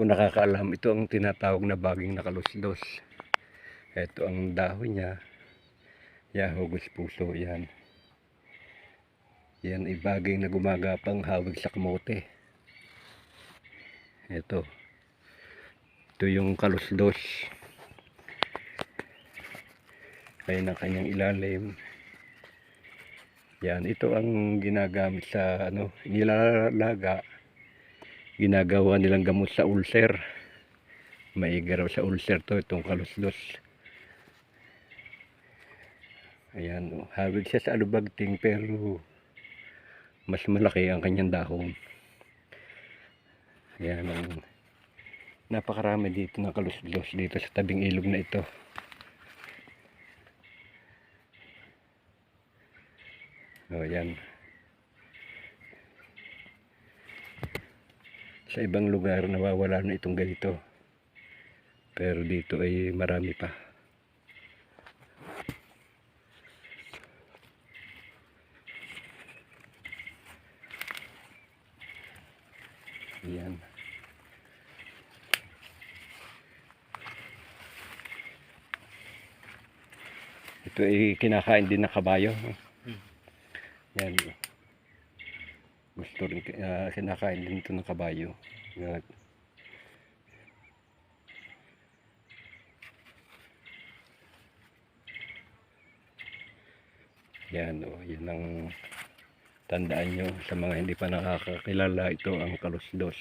kung nakakaalam, ito ang tinatawag na baging nakaluslos. Ito ang dahon niya. Yahugos puso yan. Yan ay baging na gumagapang hawig sa kamote. Ito. Ito yung kaluslos. Ayan ang kanyang ilalim. Yan, ito ang ginagamit sa ano, nilalaga. Ginagawa nilang gamot sa ulcer. Maiga raw sa ulcer to, itong kaluslos. Ayan, oh, hawig siya sa alubagting pero mas malaki ang kanyang dahon. Ayan ang napakarami dito ng kaluslos dito sa tabing ilog na ito. O yan. Sa ibang lugar nawawala na itong ganito. Pero dito ay marami pa. Yan. Ito ay kinakain din ng kabayo. Yan. Gusto rin uh, kinakain din ito ng kabayo. Yan. Yan o, yan ang tandaan nyo sa mga hindi pa nakakakilala ito ang kalusdos.